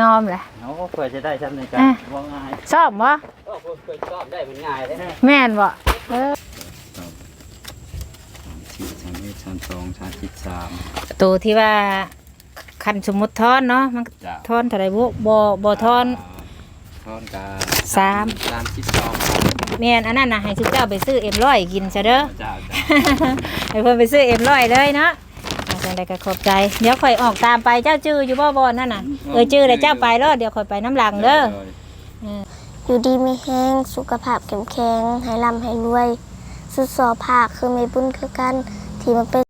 ยอมแหละเอาเพื่อจะได้ชั้นในการอะว่าง่ายชอบบ่ก็เพื่อชอบได้มันง่ายเลยแม่นบ่เออสี่ชั้นนี้ชั้นสองชั้นสิบสามตัวที่ว่าคันสมมุติทอนเนาะมันจ้าทอนเท่าไหร่บุบ่บ่ทอน ทอนกาสาม สามสิบสองแม่นอันนั้นน่ะให้ทุกเจ้าไปซื้อเอ็มร้อยกินซะเด้อ จ้าจ้า ให้เพิ่นไปซื้อเอ็มร้อยเลยเนาะอา จังไดก็ขอบใจ เดี๋ยวข่อยออกตามไปเจ้าจื้ออยู่บ่บ่นั่นน่ะเออจื้อแล้วเจ้าไปรอดเดี๋ยวข่อยไปน้ำหลังเด้ออยู่ดีไม่แห้งสุขภาพแข็งแข็งให้ร่ำให้รวย สุดสอภาคคือไม่บุญคือกันที่มันเป็น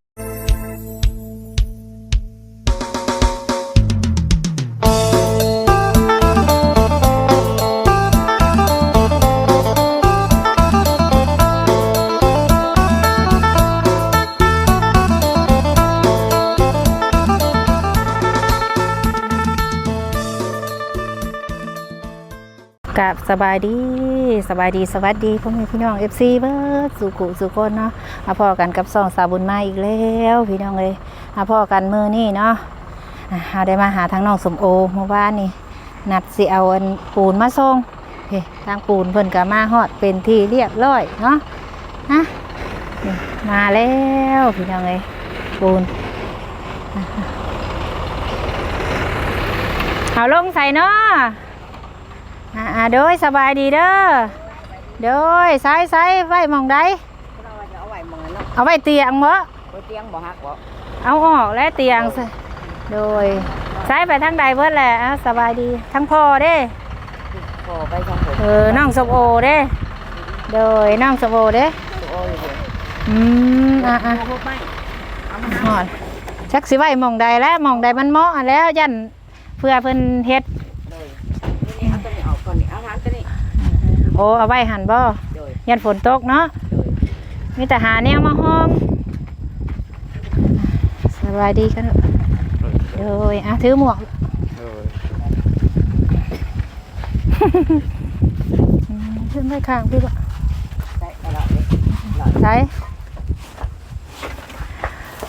สบายดีสบายดีสวัสดีพ่อแม่พี่น้อง FC เบิร์ดสุขุสุคนเนาะมาพ่อกันกับสองสาวบุญมาอีกแล้วพี่น้องเลยมาพ่อกันมือนี่เนาะเราได้มาหาทางน้องสมโอเมื่อวานนี่นัดสิเอาอันปูนมาส่งเฮ้ทางปูนเพิ่นก็มาฮอดเป็นที่เรียบร้อยเนาะนะมาแล้วพี่น้องเลยปูนเอาลงใส่เนาะ อ่าอ่าโดยสบายดีเด้อโดยใส่ใส่ไว้หมองใดเอาไว้หมองนั้นเนาะเอาไว้เตียงบ่บ่เตียงบ่ฮักบ่เอาออกและเตียงซะโดยใส่ไปทางใดเบิดแหละอะสบายดีทั้งพ่อเด้พอไปทางผมเออน้องสมโอเด้โดยน้องสมโอเด้โอ้ยเด้ออืมอะอะเอาพวกไปเอามาหอดชักสิไว้หมองใดแล้วหมองใดมันเหมาะแล้วยันเพื่อเพิ่นเฮ็ด เลยนี่เอาตัวนี้ออกก่อนนี่เอาทางตัวนี้ โอ้ เอาไว้หันบ่โดยยันฝนตกเนาะ โดยมีแต่หาแนวมาห้องสบายดีกันเถอะโดยอะถือหมวกเอออืมขึ้นไปข้างพี่บ่ได้เอาละเด้อใช่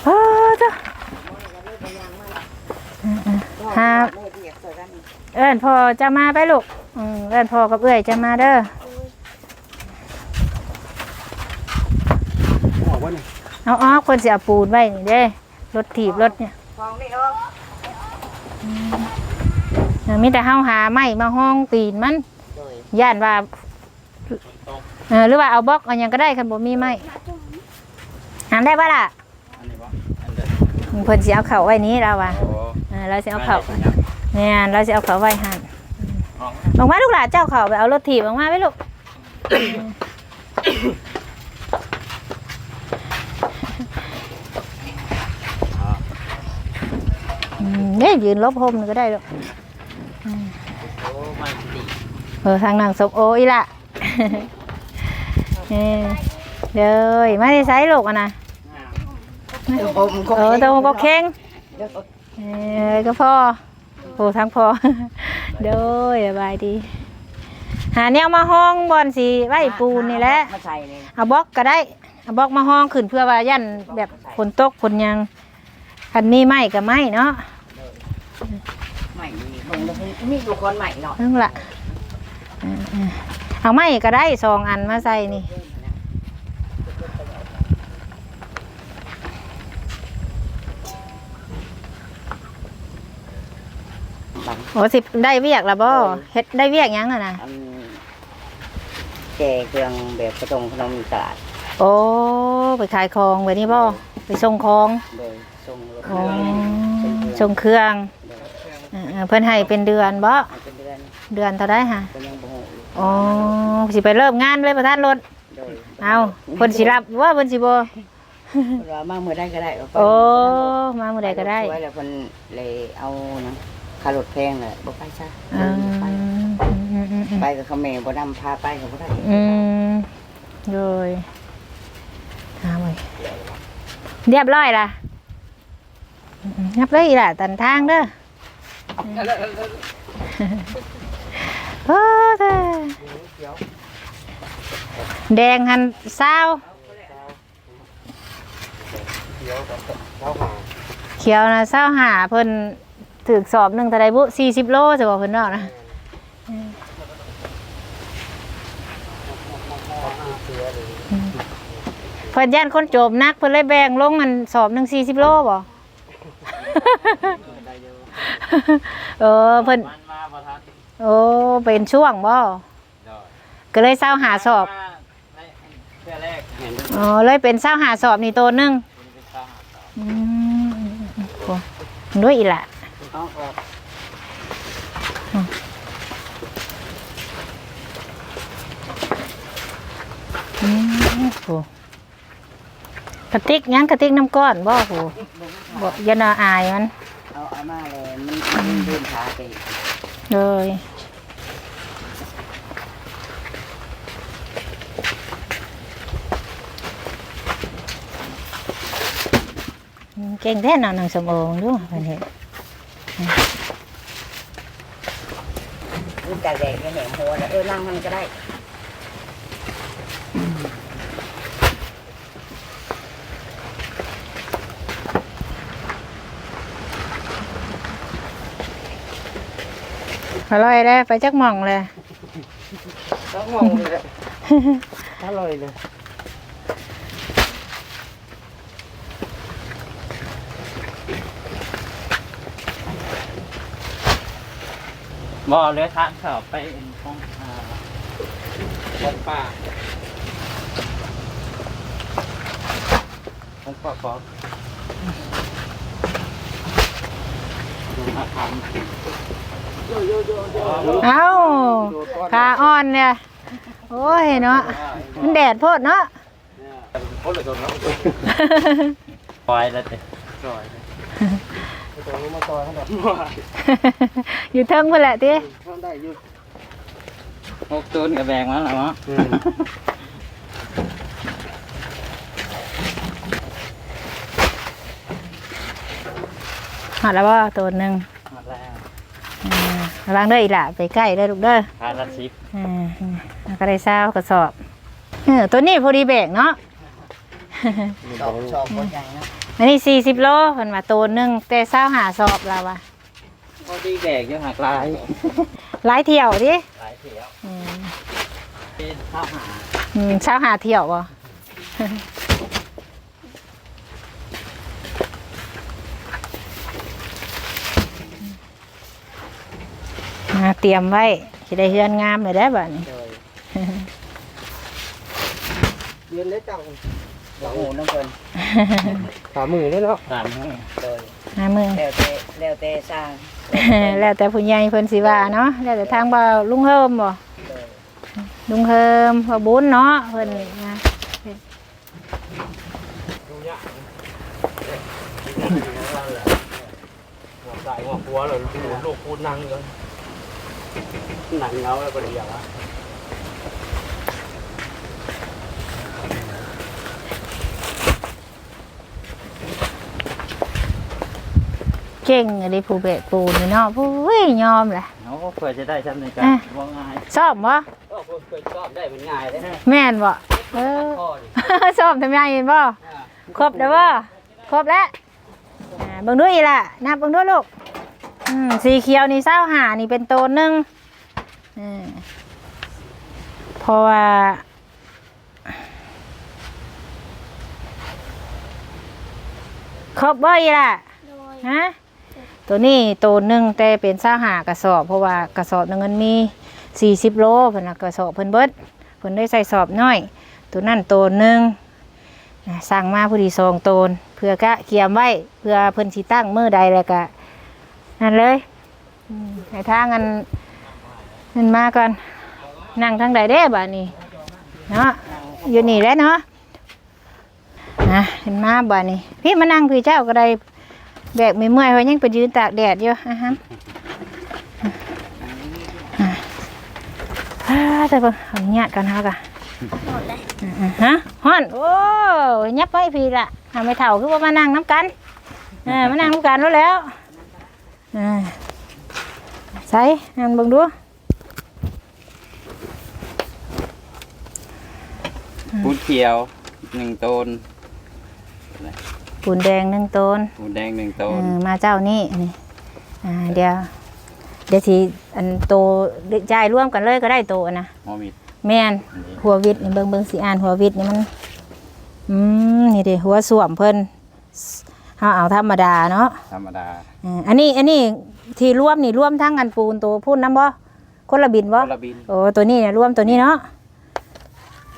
โอ้จ้ะหาเฮ็ดเวียกซอยกันนี่เอิ้นพ่อจะมาไปลูกอืมเอิ้นพ่อกับเอื้อยจะมาเด้อออกวะนี่ เอาออกคนสิเอาปูนไว้นี่เด้รถถีบรถเนี่ยฟองนี่เนาะเออมีแต่เฮาหาไม้มาห้องตีนมันโดยย่านว่าเออหรือว่าเอาบล็อกเอาหยังก็ได้คันบ่มีไม้หามได้ปะล่ะอันนี้วะอันเดิมเพิ่นสิเอาเข้าไว้นี้เราว่ะโอ้เออเราสิเอาเข้าไม่ได้แม่นเราสิเอาเข้าไว้หั่นออกออกมาลูกหลานเจ้าเข้าไปเอารถถีบออกมาไว้ลูก เนี่ยยืนลบห่มนี่ก็ได้ลูกโอ้มันดีเออทางนางสมโออีละเออเด้ยมาได้ไซลูกอะนะผมก็เออตัวก็เข่งเดี๋ยวเออก็พอโอ้ทั้งพอเด้ยสบายดีหาแนวมาห้องบอลสีไว้ปูนนี่แหละมาใส่นี่เอาบล็อกก็ได้เอาบล็อกมาห้องขึ้นเพื่อว่ายันแบบฝนตกฝนหยังคันมีไม้ก็ไม้เนาะ ใหม่นี่เบิ่งแล้วมีอยู่คนใหม่เนาะนั่นละเออๆเอาไม้ก็ได้สองอันมาใส่นี่บังโอ้สิได้เวียกละบ่เฮ็ดได้เวียกหยังอะนะอันแกเครื่องแบบกระตงขนมตลาด โอ้ไปขายของแบบนี้บ่ไปส่งของโดยส่งรถอ๋อเครื่องส่งเครื่องส่งเครื่ องเออๆเพิ่นให้เป็นเดือนบ่ให้เป็นเดือนเดือนเท่าไดฮะก็ยังบ่ฮู้อยู่อ๋อสิไปเริ่มงานเลยประธานรถโดยเอาเพิ่นสิรับว่าเพิ่นสิบ่เพิ่นว่ามามื้อใดก็ได้ว่าไปโอ้มามื้อใดก็ได้สวยแล้วเพิ่นเลยเอาหยังคารถแพงเลยบ่ไปซะอืมไปอืมอืมอืมไปกับเขาแม่บ่นำพาไปก็บ่ได้อืมโดยหาไว้เรียบร้อยล่ะอืมๆนับเลยอีล่ะตันทางเด้อ โอ้เด้อแดงหันเศร้าเขียวนะเศร้าหาเพิ่นถือสอบหนึ่งเท่าไรบุสี่สิบโลจะบอกเพิ่นเนาะนะเพิ่นย่านคนโจมนักเพิ่นเลยแบ่งลงอันสอบหนึ่งสี่สิบโลบ่ได้อยู่ เออเพิ่นมันมาบ่ทันโอ้เป็นช่วงบ่ดอกก็เลยเศร้าหาสอบมาในเพื่อแรกเห็นอ๋อเลยเป็นเศร้าหาสอบนี่ตัวหนึงคุณเป็นข้าวหาสอบอืมโอ้ด้วยอีหละเอาออกอืมโอ้กระติกยังกระติกน้ำก้อนบ่โหบ่อยานาอายมัน เอาเอามาเลยมันมันเดินขาไปเลยอืมเก่งแท้เนาะนางสมโองดูเพิ่นเฮ็ดมันจะแดงจะแหนมหัวแล้วเออนั่งมันก็ได้ อร่อยแล้วไปจักหม่องเลยต้องมองเลยอร่อยเลยบ่เหลือทางสอบไปเอ็นของอ่าของป้าของป้าขอมาทำ เอ้าขาอ่อนเนี่ย โอ้ยเนาะ มันแดดโพดเนาะเขาเลยโดนแล้วปล่อยแล้วเต้ปล่อยอยู่เทิงเพื่นแหละติหกตูนกับแบงมาแล้วมั้งหอดแล้วว่าตัวหนึ่งหมดแล้วอ่า ระวังเด้ออีหล่ะไปใกล้เด้อลูกเด้อพาละสิบอ่าแล้วก็ได้เศร้ากระสอบเออตัวนี้พอดีแบกเนาะ ชอบชอบคนใหญ่นะอันนี้สี่สิบโลเพิ่นว่าตัวหนึ่งแต่เศร้าหาสอบแล้วว่ะพอดีแบกอยู่หักลายหลายเที่ยวดิหลายเที่ยวอืมเป็นข้าวหาอืมเศร้าหาเที่ยวบ่าเตรียมไว้สิได้เฮือนงามเลยได้อบัดนี้เรียนได้จังสองหูน้ำเกินขามือได้แล้วสามห้องเลยหามือแล้วแต่แล้วแต่สร้างแล้วแต่ผู้ใหญ่เพิ่นสิว่าเนาะแล้วแต่ทางบ่าวลุงเฮิมบ่เลยลุงเฮิมพ่อบุญเนาะเพิ่นนะหัวใจหัวหัวเลยลูกพูดนั่งเลย หนังเงาแล้วก็เดียวละเก่งอันนี้ผู้เบกปูนี่เนาะผู้เว้ยยอมแหละ เขาก็เพื่อจะได้ทำในการอะ ว่าง่ายชอบบ่ก็เพื่อชอบได้มันง่ายเลยนะแม่นบ่เออ ข้อดิ ชอบทำไมเห็นบ่ครบแล้วบ่ครบแล้วอ่าเบิ่งดูอีล่ะนับเบิ่งดูลูกอืมสีเขียวนี่เศร้าหานี่เป็นโตนหนึงอืม เพราะว่า ครบบ่อีล่ะโดยฮะตัวนี้ตัวหนึ่งแต่เป็นซ่าหากระสอบ เพราะว่ากระสอบหนึงมันมีสี่สิบโลเพิ่นน่ะกระสอบเพิ่นเบิดเพิ่นได้ใส่สอบน้อย ตัวนั่นตัวหนึ่งน่ะสั่งมาผู้ดีสองตนเพื่อกะเกียมไว้เพื่อเพิ่นสิตั้งมือใดแล้วก็นั่นเลยอืมให้ทางกัน นั่นมาก่อนนั่งทางใดเด้บ่านี้เนาะอยู่นี่แหล้วเนาะนะเห็นมาบ่านี้พี่มานั่งพี่เจ้าก็ได้แบกไม่เมื่อยเพราะยังไปยืนตากแดดอยู่อะฮะอ่าแต่เบิ่งเอาเนี้ยกันฮะกะหมดเลยอ่าฮะฮ้อน โอ้ยยับไปพี่ละทำไม่เท่าคือว่ามานั่งน้ำกันเออมานั่งน้ำกันแล้วแล้วอ่าใส่นั่นเบิ่งดู ปูน เขียวหนึ่งต้นปูนแดงหนึ่งต้นปูนแดงหนึ่งต้เอนอมาเจ้านี่นี่อ่าเดี๋ยวเดี๋ยวทีอันโตจ่ายร่วมกันเลยก็ได้โตอะนะหมอมิดแม่นหัววิทย์นี่เบิ่งเบิ่งสิอ่านหัววิทย์นี่มันอืมนี่เด้หัวสวมเพิ่นเฮาเอาธรรมดาเนาะธรรมดาอ่าอันนี้อันนี้ที่รวมนี่รวมทั้งอันปูนตัวพุ่นน้ำบ่คนละบินบ่คนละบินโอ้ตัวนี้เนี่ยรวมตัวนี้เนาะ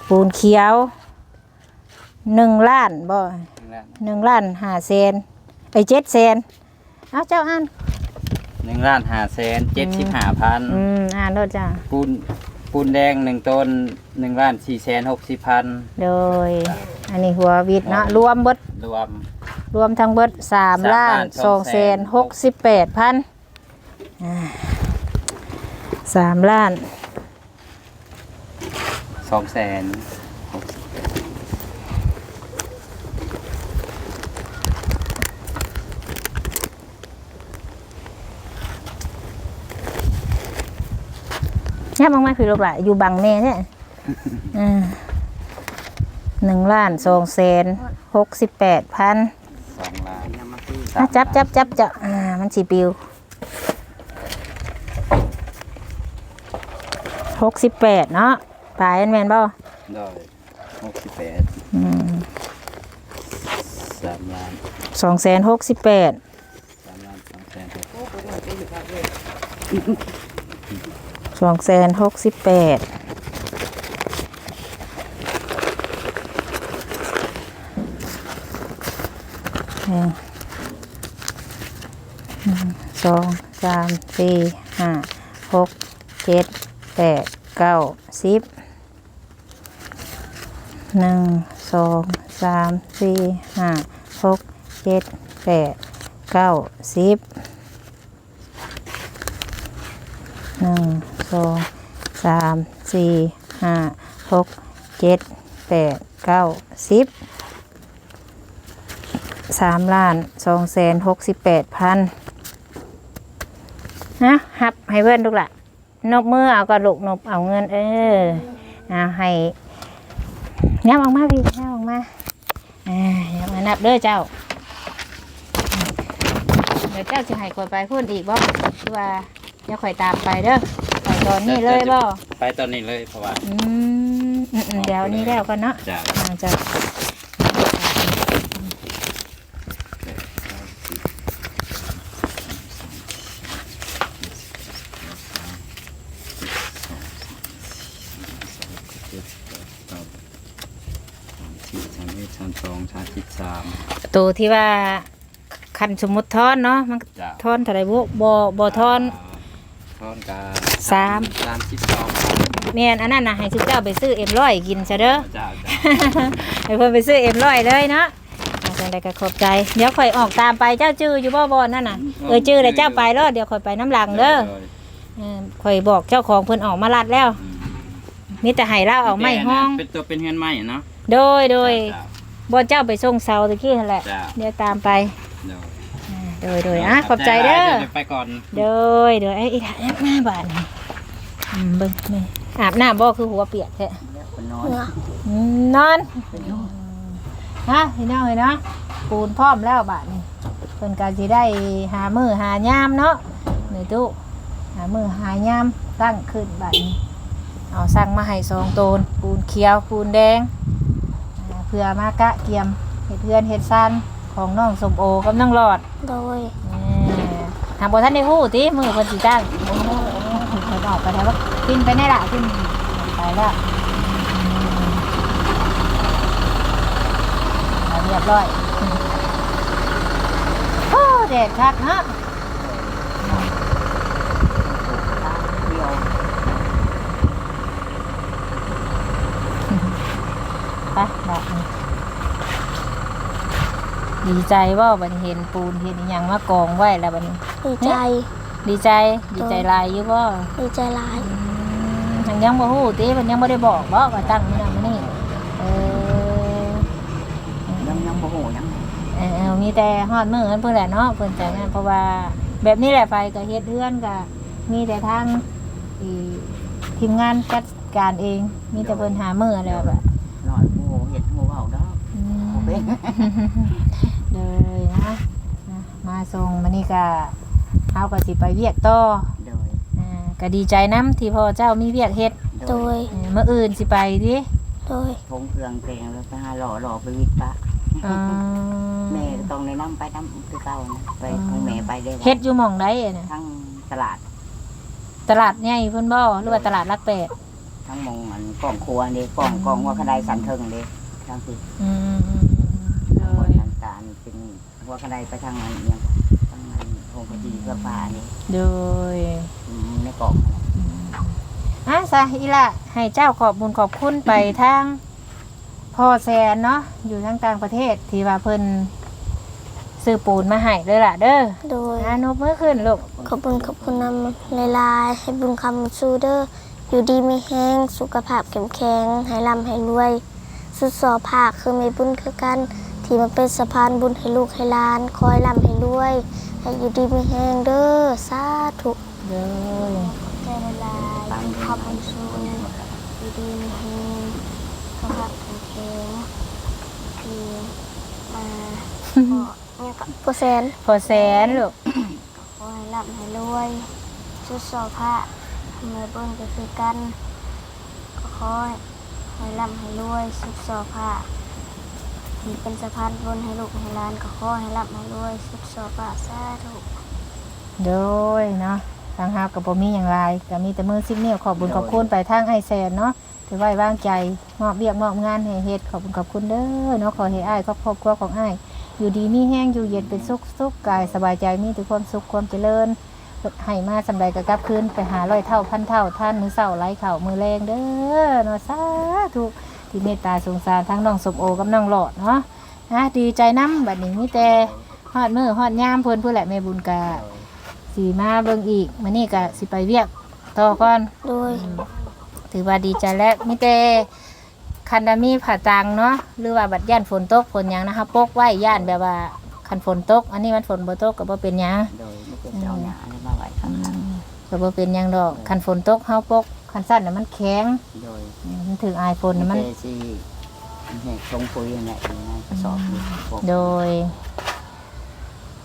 ปูนเขียว หนึ่งล้านบ่หนึ่งล้านห้าแสนไอ้เจ็ดแสนเอาเจ้าอ่านหนึ่งล้านห้าแสนเจ็ดสิบห้าพันอืมอ่านโลดจ้าปูนปูนแดงหนึ่งต้นหนึ่งล้านสี่แสนหกสิบพันโดย อันนี้หัววิทย์เนาะรวมเบิดรวมรวมทั้งเบิดสามล้านสองแสนหกสิบแปดพันอ่าสามล้านสองแสน เนี่ยบางไม่คือลูกหละอยู่บังแม่เนี่ยอ่าหนึ่งล้านสองแสนหกสิบแปดพันสองล้านอะจับจับจับจับอ่ามันสีปิวหกสิบแปดเนาะปลายอันแมนบ่ได้หกสิบแปดอืมสามล้านสองแสนหกสิบแปดสามล้านสองแสนหก สองแสนหกสิบแปดหนึ่งสองสามสี่ห้าหกเจ็ดแปดเก้าสิบหนึ่งสองสามสี่ห้าหกเจ็ดแปดเก้าสิบหนึ่ง สองสามสี่ห้าหกเจ็ดแปดเก้าสิบสามล้านสองแสนหกสิบแปดพันนะหับให้เพื่อนดูละนบมือเอากระลุกนบเอาเงิน เออเอาให้ยับออกมาพี่ยับออกมาอ่ายับมานับเด้อเจ้าเดี๋ยวเจ้าจะให้คอยไปพูดอีกบ่คือว่าเดี๋ยวคอยตามไปเด้อ ตอนนี้เลยบ่ไปตอนนี้เลยเพราะว่าอืมอืมอืมเดี๋ยวนี้แล้วกันเนาะจะอ่าจะสิบสามเอ็ดสามสองสามสิบสามตัวที่ว่าคันสมมุติทอนเนาะมันจ้ะทอนเท่าไหร่บ่บ่บ่ทอนทอนกา สามสามสิบสองแม่นอันนั้นน่ะให้ทุกเจ้าไปซื้อเอ็มร้อยกินซะเด้อจ้าจ้า ให้เพิ่นไปซื้อเอ็มร้อยเลยเนาะเอาจังไดก็ขอบใจ เดี๋ยวข่อยออกตามไปเจ้าจื้ออยู่บ่บ่นั่นน่ะ เออจื้อแล้วเจ้าไปรอดเดี๋ยวข่อยไปน้ำหลังเด้อเออข่อยบอกเจ้าของเพิ่นออกมาลัดแล้ว มีแต่ให้เราเอาไม้ห้อง เป็นตัวเป็นเฮือนไม้เนาะโดยโดยจ้า บ่เจ้าไปส่งเสาตะกี้นั่นแหละ จ้าเดี๋ยวตามไปเดี๋ยว โดยโดยอะขอบใจเด้อดี๋ยวไปก่อน โดยโดยไอ้อีหลานหน้าบ้านนี่อืมเบิ่งนี่อาบน้ำบ่คือหัวเปียกแท้เนาะอืมนอนฮะพี่น้องเอ้ยเนาะปูนพร้อมแล้วบาดนี้เพิ่นก็สิได้หามือหายามเนาะนี่ตู้หามือหายามตั้งขึ้นบาดนี้เอาสั่งมาให้สองโตนปูนเขียวปูนแดงอ่าเพื่อมากะเกียมเห็ดเพื่อนเห็ดซัน ของน้องสมโอกับน้องหลอดโดยแหม่ทางบท่านได้ฮู้ติมือคนสีจ้างโอ้โหเขาออกไปแล้วว่าขึ้นไปแน่ละขึ้นไปแล้วอืมเอาเรียบร้อยโอ้แดดคักเนาะไปแบบนี้ ดีใจว่าบัดนี้เห็นปูนเห็นอหยังมากองไว้แล้วบัดนี้ดีใจ ดีใจดีใจหลายอยู่บ่ดีใจหลายยังยังบ่ฮู้ติมันยังบ่ได้บอกบ่ว่าตั้งมื้อนั้นมื้อนี้เออยังยังโมโหยังเออเออมีแต่ฮอดมื้อนั้นเพิ่นแหละเนาะเพิ่นจังนั้นเพราะว่าแบบนี้แหละไปก็เฮ็ดเฮือนก็มีแต่ทางอีทีมงานจัดการเอง มีแต่เพิ่นหามื้อแล้วแบบหน่อยโมโหเห็ดโมเบาเนาะอืมโอ เคเลยนะนะมาส่งมานี่ก็หาก็สิไปเวียกต่อโดยอ่าก็ดีใจนํที่พ่อเจ้ามีเวียกเฮ็ดโดยเออมื้ออื่นสิไปดิโดยพงเครื่องเพลงแล้วไปหาหล่อหล่อไปวิทย์ปะอ๋อแม่ก็ต้องในน้ำไปน้ำคือเก่านะไปของแม่ไปได้เฮ็ดอยู่หม่องใดอะน่ะทั้งตลาดตลาดใหญ่เพิ่นบ่หรือว่าตลาดหลักแปดทั้งหมองอันกล่องครัวนี่กล่องกล่องว่าขนาดสันเทิงเลยทั้งที่อืมๆ ทั้งหม โด ด ย ทางการเป็น หัวขนาดไปทางอันเอียงทางอันโฮมพอดีเสื้อผ้านี่โดยอืมในกล่องนั่นแหละอะซะอีละให้เจ้าขอบบุญขอบคุณไปทางพ่อแซนเนาะอยู่ทางต่างประเทศที่ว่าเพิ่นซื้อปูนมาให้เด้อล่ะเด้อโดยอ่านบมือขึ้นลูกขอบคุณขอบคุณนำหลายๆให้บุญคำสู้เด้ออยู่ดีมีแห้งสุขภาพแข็งแข็งให้ร่ำให้รวย สุดสอภาคคือไม่บุญคือกัน ที่มาเป็นสะพานบุญให้ลูกให้หลาน คอยร่ำให้รวย ให้อยู่ดีมีแห้งเด้อสาธุเด้อใจละลายบุญคำบุญสู้อยู่ดีมีแห้งสุขภาพแข็งแข็งที่มาขอเนี่ยกับผู้แสนพ่อแสนลูกขอให้ร่ำให้รวยชุดสอผ้าทำไมเบิ้นก็คือกันก็ขอให้ร่ำให้รวยชุดสอผ้า ที่เป็นสะพานบุญให้ลูกให้หลานก็ขอให้ร่ำให้รวยชุดสอผ้าสาธุโดยเนาะทางฮากับบ่มีหยังหลายก็มีแต่มือซิกเนียขอบบุญขอบคุณไปทางไอแซนเนาะถือไว้วางใจมอบเบียกมอบงานให้เฮ็ดขอบคุณขอบคุณเด้อเนาะขอให้อ้ายครอบครัวของอ้ายอยู่ดีมีแห้งอยู่เย็นเป็นสุขสุขกายสบายใจมีแต่ความสุขความเจริญให้มาสำใดก็กลับคืนไปหาร้อยเท่าพันเท่าท่านมือเศร้าไร้เข่ามือแรงเด้อเนาะสาธุ ที่เมตตาสงสารทั้งน้องสมโอกับน้องหลอดเนาะนะดีใจน้ำบัดนี้มีแต่ฮอดมือฮอดยามเพิ่นผู้แหละแม่บุญกาสีมาเบิ่งอีกมานี่ก็สิไปเวียกต่อก่อนโดยถือว่าดีใจแล้วมีแต่คันดามีผ่าตังเนาะหรือว่าบัดย่านฝนตกฝนหยังนะคะปกไว้ย่านแบบว่าคันฝนตก อันนี้มันฝนบ่ตกก็บ่เป็นหยังโดยไม่เป็นเจ้าหน้าอะไรมาไว้ข้างหลัง ก็บ่เป็นหยังดอกคันฝนตกเฮาปกคันสั้นน่ะมันแข็ง โดยมันถึงอายฝนน่ะมัมันนสิเห็ดชงปุ๋ยนั่นแหละอยู่ในกระสอบนี่พวกโดย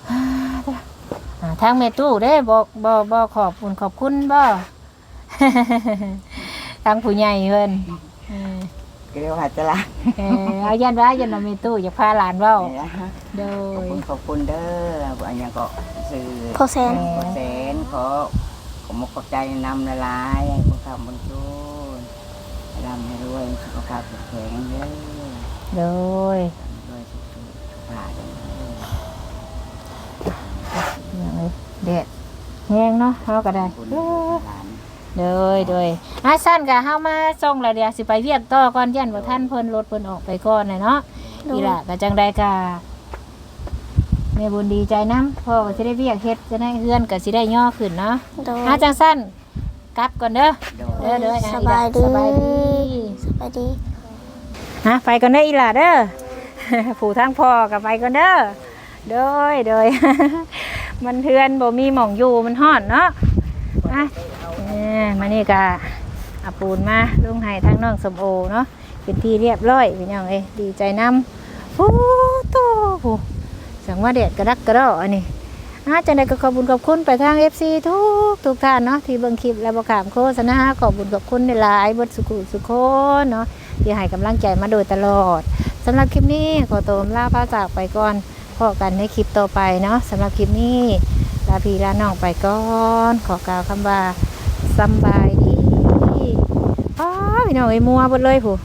อ่าทางเมตู้ได้บอกบ่บ่ขอบคุณขอบคุณบ่ ทางผู้ใหญ่เพิ่นเออเรียกว่าจะละเออเอายันว่ายันว่าเมตู้อยากพาหลานเว้าเนี่ยนะโดขอบย คุณขอบคุณเด้ออันยังก็ซื้อพ่อแสน ขอแสนขอ ขอมขอบใจนำละลายให้คุณทำบุญชูนให้ร่ำให้รวยสุขภาพแข็งแรงเด้อโดยรวยสุขภาพเด้ออย่างเลยเด็ดแห้งเนาะเฮาก็ได้บุญเออหลานโดยโดยอาสั้นก็เฮามาส่งแล้วเดี๋ยวสิไปเวียกต่อก่อนยันบ่ทันเพิ่นรถเพิ่นออกไปก่อนน่ะเนาะโดยอีหล่ะก็จังได้ก็ แม่บุญดีใจนํพ่อก็สิได้เวียกเฮ็ดจะได้เฮือนก็สิได้ย่อขึ้นเนาะโดยอาจังสั้นกลับก่อนเด้อโดยเด้อเด้ออะสบายดีสบายดีสบายดี ฮะไปก่อนเด้ออีหล่ะเด้อ ผู้ทางพ่อก็ไปก่อนเด้อโดยโดย มันเทือนบ่มีหม่องอยู่มันฮ้อนเนาะอะเอ้ยมานี่ก็เอาปูนมาลุงให้ทางน้องสมโอเนาะเป็นที่เรียบร้อยพี่น้องเอ้ยดีใจนำโอ้โตผู้ สังว่าเด็ดกระดักกระดออันนี้อาจังไดก็ขอบคุญขอบคุณไปทาง FC ทุกทุกท่านเนาะที่เบิ่งคลิปและบ่ขามโฆษณาขอบคุญขอบคุณในหลายเบดสุขุสุขคนเนาะที่ให้กำลังใจมาโดยตลอดสำหรับคลิปนี้ขอตัวลาพาจากไปก่อนพบกันในคลิปต่อไปเนาะสำหรับคลิปนี้ลาพีลาน้องไปก่อน ขอกล่าวคำว่าสบายดีอ้าวพี่น้องไอ้ยมัวหมดเลยผู้